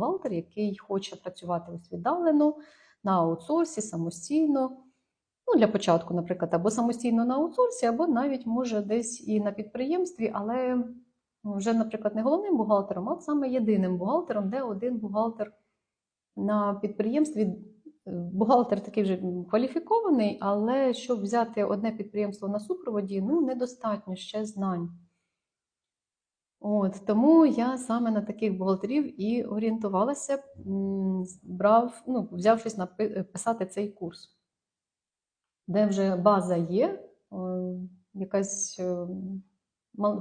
бухгалтер, який хоче працювати ось віддалено на аутсорсі самостійно. Ну, для початку, наприклад, або самостійно на аутсорсі, або навіть може десь і на підприємстві, але вже, наприклад, не головним бухгалтером, а саме єдиним бухгалтером, де один бухгалтер на підприємстві. е, Бухгалтер такий вже кваліфікований, але щоб взяти одне підприємство на супроводі, ну недостатньо ще знань. От, тому я саме на таких бухгалтерів і орієнтувалася, брав, ну, взявшись писати цей курс, де вже база є, е, якась, е,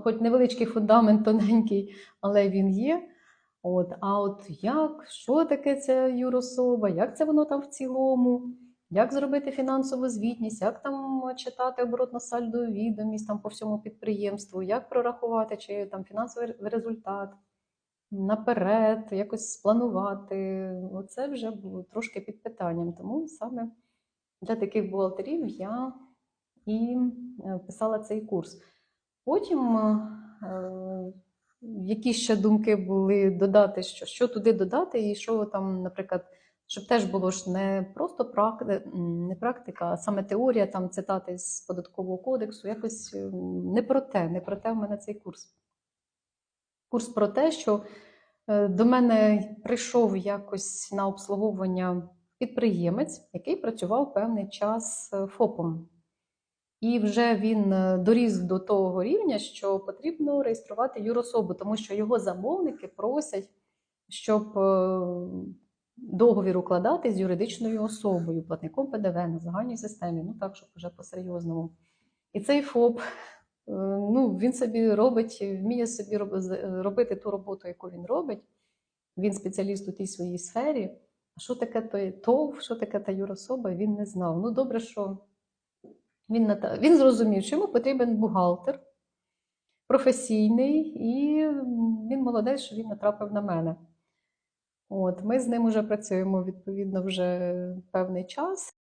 хоч невеличкий фундамент тоненький, але він є. От, а от як, що таке ця юрособа, як це воно там в цілому, як зробити фінансову звітність, як там читати оборотно-сальдову відомість там по всьому підприємству, як прорахувати чи там фінансовий результат наперед, якось спланувати. Оце вже було трошки під питанням. Тому саме для таких бухгалтерів я і е, писала цей курс. Потім е, які ще думки були додати, що, що туди додати, і що там, наприклад, щоб теж було ж не просто практи, не практика, а саме теорія, там цитати з податкового кодексу, якось е, не про те, не про те в мене цей курс. Курс про те, що е, до мене прийшов якось на обслуговування підприємець, який працював певний час е, ФОПом. І вже він доріс до того рівня, що потрібно реєструвати юрособу, тому що його замовники просять, щоб договір укладати з юридичною особою, платником ПДВ на загальній системі, ну так, щоб вже по-серйозному. І цей ФОП, е, ну, він собі робить, вміє собі робити ту роботу, яку він робить. Він спеціаліст у тій своїй сфері. А що таке той ТОВ, що таке та юрособа, він не знав. Ну, добре, що він, ната- він зрозумів, що йому потрібен бухгалтер професійний, і він молодець, що він натрапив на мене. От, ми з ним вже працюємо відповідно вже певний час.